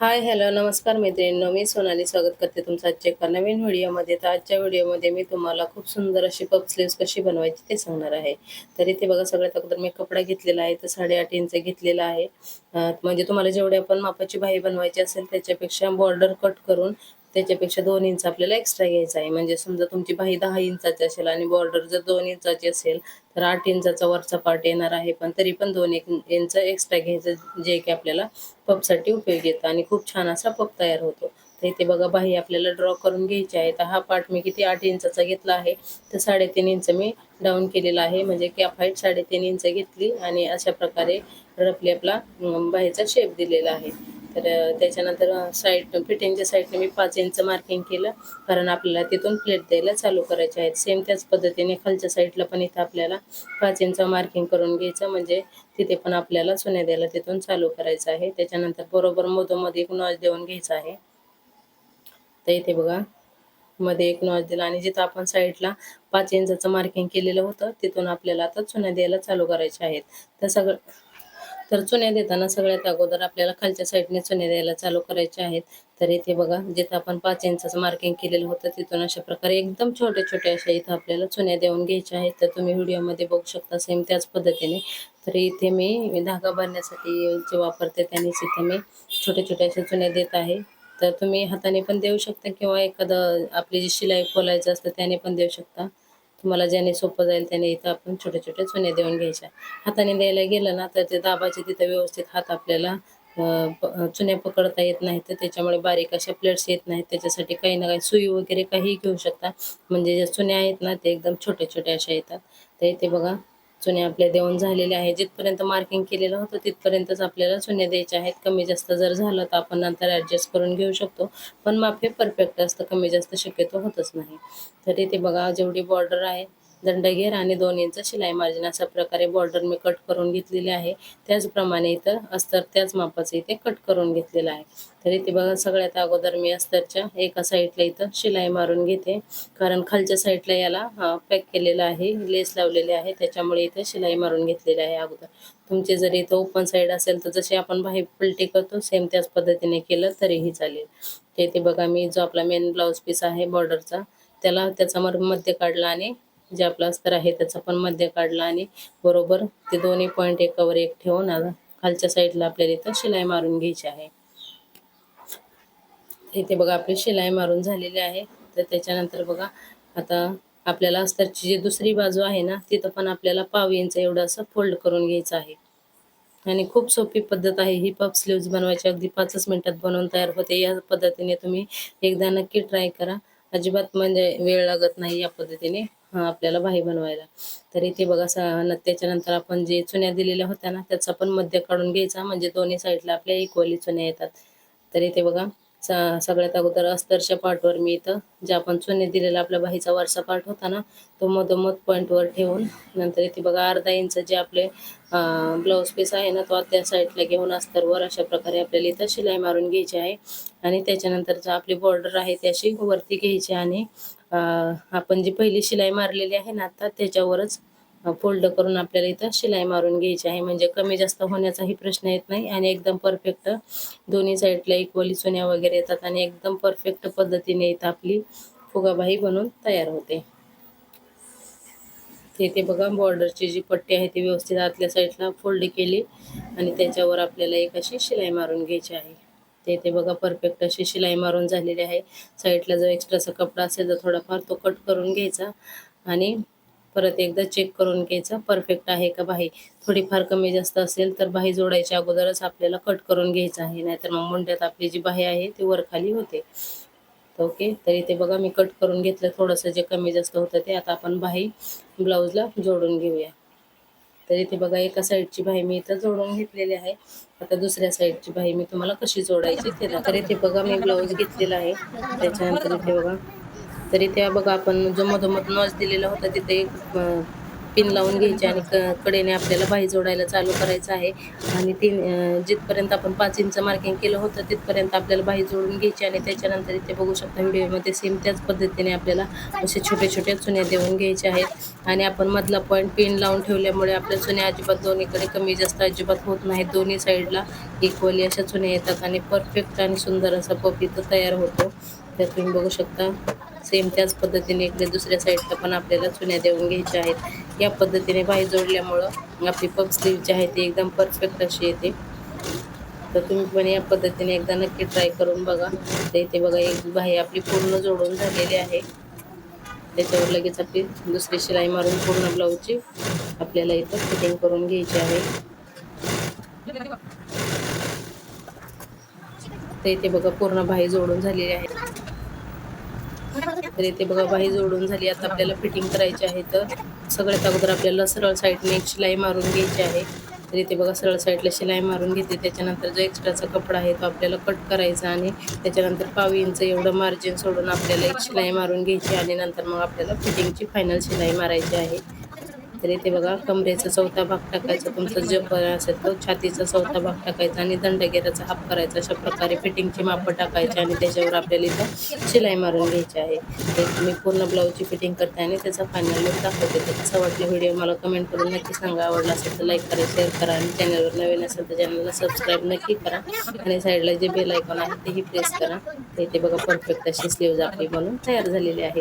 Hi hello नमस्कार मैत्रिणींनो. मी सोनाली स्वागत करते तुमचं आजच्या एका नवीन व्हिडिओमध्ये. तर आजच्या व्हिडिओमध्ये मी तुम्हाला खूप सुंदर अशी पप स्लीव्स कशी बनवायची ते सांगणार आहे. तर इथे बघा सगळ्यात अगोदर मी कपडा घेतलेला आहे तर साडेआठ इंच घेतलेला आहे. म्हणजे तुम्हाला जेवढे आपण मापाची बाही बनवायची असेल त्याच्यापेक्षा बॉर्डर कट करून त्याच्यापेक्षा दोन इंच आपल्याला एक्स्ट्रा घ्यायचा आहे. म्हणजे समजा तुमची बाही दहा इंचाची असेल आणि बॉर्डर जर दोन इंचाची असेल तर आठ इंचाचा वरचा पार्ट येणार आहे. पण तरी पण दोन एक इंच एक्स्ट्रा घ्यायचं जे की आपल्याला पपसाठी उपयोगी येतं. आणि खूप छान असा पप तयार होतो. तर इथे बघा बाही आपल्याला ड्रॉ करून घ्यायची आहे. तर हा पार्ट मी किती आठ इंचाचा घेतला आहे तर साडेतीन इंच मी डाऊन केलेला आहे. म्हणजे कॅप हाईट साडेतीन इंच घेतली आणि अशा प्रकारे रफली आपला बाहीचा शेप दिलेला आहे. तर त्याच्यानंतर साईड फिटिंगच्या साईडने मी पाच इंच मार्किंग केलं. कारण आपल्याला तिथून प्लेट द्यायला चालू करायचे आहेत. सेम त्याच पद्धतीने खालच्या साईडला पण इथं आपल्याला पाच इंच मार्किंग करून घ्यायचं. म्हणजे तिथे पण आपल्याला सोन्या द्यायला तिथून चालू करायचं आहे. त्याच्यानंतर बरोबर मधोमध एक नॉच देऊन घ्यायचा आहे. तर इथे बघा मध्ये एक नॉच दिला. आणि जिथं आपण साईडला पाच इंचाचं मार्किंग केलेलं होतं तिथून आपल्याला आता चुन्या द्यायला चालू करायच्या आहेत. तर सगळं तर चुन्या देताना सगळ्यात अगोदर आपल्याला खालच्या साईडने चुन्या द्यायला चालू करायच्या आहेत. तर इथे बघा जिथं आपण पाच इंचाचं मार्किंग केलेलं होतं तिथून अशा प्रकारे एकदम छोटे छोटे अशा इथं आपल्याला चुन्या देऊन घ्यायच्या आहेत. तर तुम्ही व्हिडिओमध्ये बघू शकता सेम त्याच पद्धतीने. तर इथे मी धागा भरण्यासाठी जे वापरते त्यानेच इथे मी छोट्या छोट्या अशा चुन्या देत आहे. तर तुम्ही हाताने पण देऊ शकता किंवा एखादं आपली जी शिलाई खोलायचं असतं त्याने पण देऊ शकता. तुम्हाला ज्याने सोपं जाईल त्याने इथं आपण छोटे छोटे चुन्या देऊन घ्यायच्या हाताने द्यायला गेलं ना तर ते दाबाचे तिथं व्यवस्थित हात आपल्याला चुन्या पकडता येत नाही तर त्याच्यामुळे बारीक अशा प्लेट्स येत नाहीत. त्याच्यासाठी काही ना काही सुई वगैरे काही घेऊ शकता. म्हणजे ज्या चुन्या आहेत ना ते एकदम छोट्या छोट्या अशा येतात. तर इथे बघा चुन्या आपल्या देऊन झालेल्या आहे. जिथपर्यंत मार्किंग केलेलं होतं तिथपर्यंतच आपल्याला चुन्या द्यायच्या आहेत. कमी जास्त जर झालं तर आपण नंतर ॲडजस्ट करून घेऊ शकतो. पण माप हे परफेक्ट असतं कमी जास्त शक्यतो होतच नाही. तर इथे बघा जेवढी बॉर्डर आहे दंडघेर आणि दोन इंच शिलाई मार्जिन अशा प्रकारे बॉर्डर मी कट करून घेतलेली आहे. त्याचप्रमाणे इथं अस्तर त्याच मापाचं इथे कट करून घेतलेलं आहे. तर इथे बघा सगळ्यात अगोदर मी अस्तरच्या एका साईडला इथं शिलाई मारून घेते. कारण खालच्या साईडला याला पॅक केलेलं आहे लेस लावलेले आहे. त्याच्यामुळे इथं शिलाई मारून घेतलेली आहे अगोदर. तुमचे जर इथं ओपन साईड असेल तर जसे आपण बाहेर पलटी करतो सेम त्याच पद्धतीने केलं तरीही चालेल. तर इथे बघा मी जो आपला मेन ब्लाऊज पीस आहे बॉर्डरचा त्याला त्याचा मर मध्य काढला आणि जे आपलं अस्तर आहे त्याचा पण मध्य काढला आणि बरोबर ते दोन्ही पॉईंट एकावर एक ठेवून खालच्या साईडला आपल्याला इथं शिलाई मारून घ्यायची आहे. इथे बघा आपली शिलाई मारून झालेली आहे. तर त्याच्यानंतर बघा आता आपल्याला अस्तरची जी दुसरी बाजू आहे ना तिथं पण आपल्याला पाव इंच एवढं असं फोल्ड करून घ्यायचं आहे. आणि खूप सोपी पद्धत आहे. ही पफ स्लीव्ज बनवायची. अगदी पाचच मिनटात बनवून तयार होते. या पद्धतीने तुम्ही एकदा नक्की ट्राय करा. अजिबात म्हणजे वेळ लागत नाही या पद्धतीने. आपल्याला बाही बनवायला. तर इथे बघा सा त्याच्या नंतर आपण जे चुन्या दिलेल्या होत्या ना त्याचा पण मध्य काढून घ्यायचा. म्हणजे दोन्ही साईडला आपल्या इक्वली चुन्या येतात. तर इथे बघा स सगळ्यात अगोदर अस्तरच्या पार्टवर मी इथं जे आपण चुने दिलेला आपल्या बाहीचा वरचा पार्ट होता ना तो मधोमध पॉईंटवर ठेवून नंतर इथे बघा अर्धा इंच जे आपले ब्लाऊज पीस आहे ना तो त्या साईडला घेऊन अस्तरवर अशा प्रकारे आपल्याला इथं शिलाई मारून घ्यायची आहे. आणि त्याच्यानंतरचं आपली बॉर्डर आहे त्याशी वरती घ्यायची आणि आपण जी पहिली शिलाई मारलेली आहे ना आता त्याच्यावरच फोल्ड करून आपल्याला इथं शिलाई मारून घ्यायची आहे. म्हणजे कमी जास्त होण्याचाही प्रश्न येत नाही आणि एकदम परफेक्ट दोन्ही साईडला इक्वली चुन्या वगैरे येतात आणि एकदम परफेक्ट पद्धतीने इथं आपली फुगाबाही बनून तयार होते. इथे बघा बॉर्डरची जी पट्टी आहे ती व्यवस्थित आतल्या साईडला फोल्ड केली आणि त्याच्यावर आपल्याला एक अशी शिलाई मारून घ्यायची आहे. ते इथे बघा परफेक्ट अशी शिलाई मारून झालेली आहे. साईडला जो एक्स्ट्राचा कपडा असेल तर थोडाफार तो कट करून घ्यायचा आणि परत एकदा चेक करून घ्यायचं. परफेक्ट आहे का बाही थोडीफार कमी जास्त असेल तर बाही जोडायच्या अगोदरच आपल्याला कट करून घ्यायचं आहे. नाहीतर मग मुंड्यात आपली जी बाही आहे ती वरखाली होते. ओके तर इथे बघा मी कट करून घेतलं. थोडंसं जे कमी जास्त होतं ते आता आपण बाही ब्लाऊजला जोडून घेऊया. तर इथे बघा एका साईडची बाही मी इथं जोडून घेतलेली आहे. आता दुसऱ्या साईडची बाही मी तुम्हाला कशी जोडायची ते तर इथे बघा मी ब्लाऊज घेतलेला आहे. त्याच्यानंतर इथे बघा. तर इथे बघा आपण जो मधोमध नॉच दिलेला होता तिथे एक पिन लावून घ्यायची आणि क कडेने आपल्याला बाही जोडायला चालू करायचं आहे. आणि तीन जिथपर्यंत आपण पाच इंच मार्किंग केलं होतं तिथपर्यंत आपल्याला बाही जोडून घ्यायची आणि त्याच्यानंतर इथे बघू शकता व्हिडिओमध्ये सेम त्याच पद्धतीने आपल्याला असे छोटे छोटे चुन्या देऊन घ्यायचे आहेत. आणि आपण मधला पॉईंट पिन लावून ठेवल्यामुळे आपल्या चुन्या अजिबात दोन्हीकडे कमी जास्त अजिबात होत नाहीत. दोन्ही साईडला इक्वली अशा चुन्या येतात आणि परफेक्ट आणि सुंदर असा पप इथं तयार होतो. तर तुम्ही बघू शकता. सेम त्याच पद्धतीने इकडे दुसऱ्या साईडला पण आपल्याला चुन्या देऊन घ्यायच्या आहेत. या पद्धतीने बाही जोडल्यामुळं आपली पप स्लीव जी आहे ती एकदम परफेक्ट अशी येते. तर तुम्ही पण या पद्धतीने एकदा नक्की ट्राय करून बघा. तर इथे बघा एक बाही आपली पूर्ण जोडून झालेली आहे. त्याच्यावर लगेच आपली दुसरी शिलाई मारून पूर्ण ब्लाऊजची आपल्याला इथं फिटिंग करून घ्यायची आहे. तर इथे बघा पूर्ण बाही जोडून झालेली आहे. तर इथे बघा बाही जोडून झाली. आता आपल्याला फिटिंग करायची आहे तर सगळ्यात अगोदर आपल्याला सरळ साईडने एक शिलाई मारून घ्यायची आहे. तर इथे बघा सरळ साईडला शिलाई मारून घेते. त्याच्यानंतर जो एक्स्ट्राचा कपडा आहे तो आपल्याला कट करायचा आणि त्याच्यानंतर पाव इंच एवढं मार्जिन सोडून आपल्याला एक शिलाई मारून घ्यायची आणि नंतर मग आपल्याला फिटिंगची फायनल शिलाई मारायची आहे. तर इथे बघा कमरेचा चौथा भाग टाकायचा तुमचा जे पण असेल तो छातीचा चौथा भाग टाकायचा आणि दंडगेराचा हाफ करायचा. अशा प्रकारे फिटिंगची मापं टाकायची आणि त्याच्यावर आपल्याला इथं शिलाई मारून घ्यायची आहे. तर मी पूर्ण ब्लाऊजची फिटिंग करते आणि त्याचा फायनल लुक दाखवते. तर कसा वाटला व्हिडिओ मला कमेंट करून नक्की सांगा. आवडला असेल तर लाईक करा शेअर करा आणि चॅनलवर नवीन असेल तर चॅनलला सबस्क्राईब नक्की करा. आणि साईडला जे बेल आयकॉन आहे तेही प्रेस करा. तर इथे बघा परफेक्ट अशी स्लीव्ज आपली बनून तयार झालेली आहे.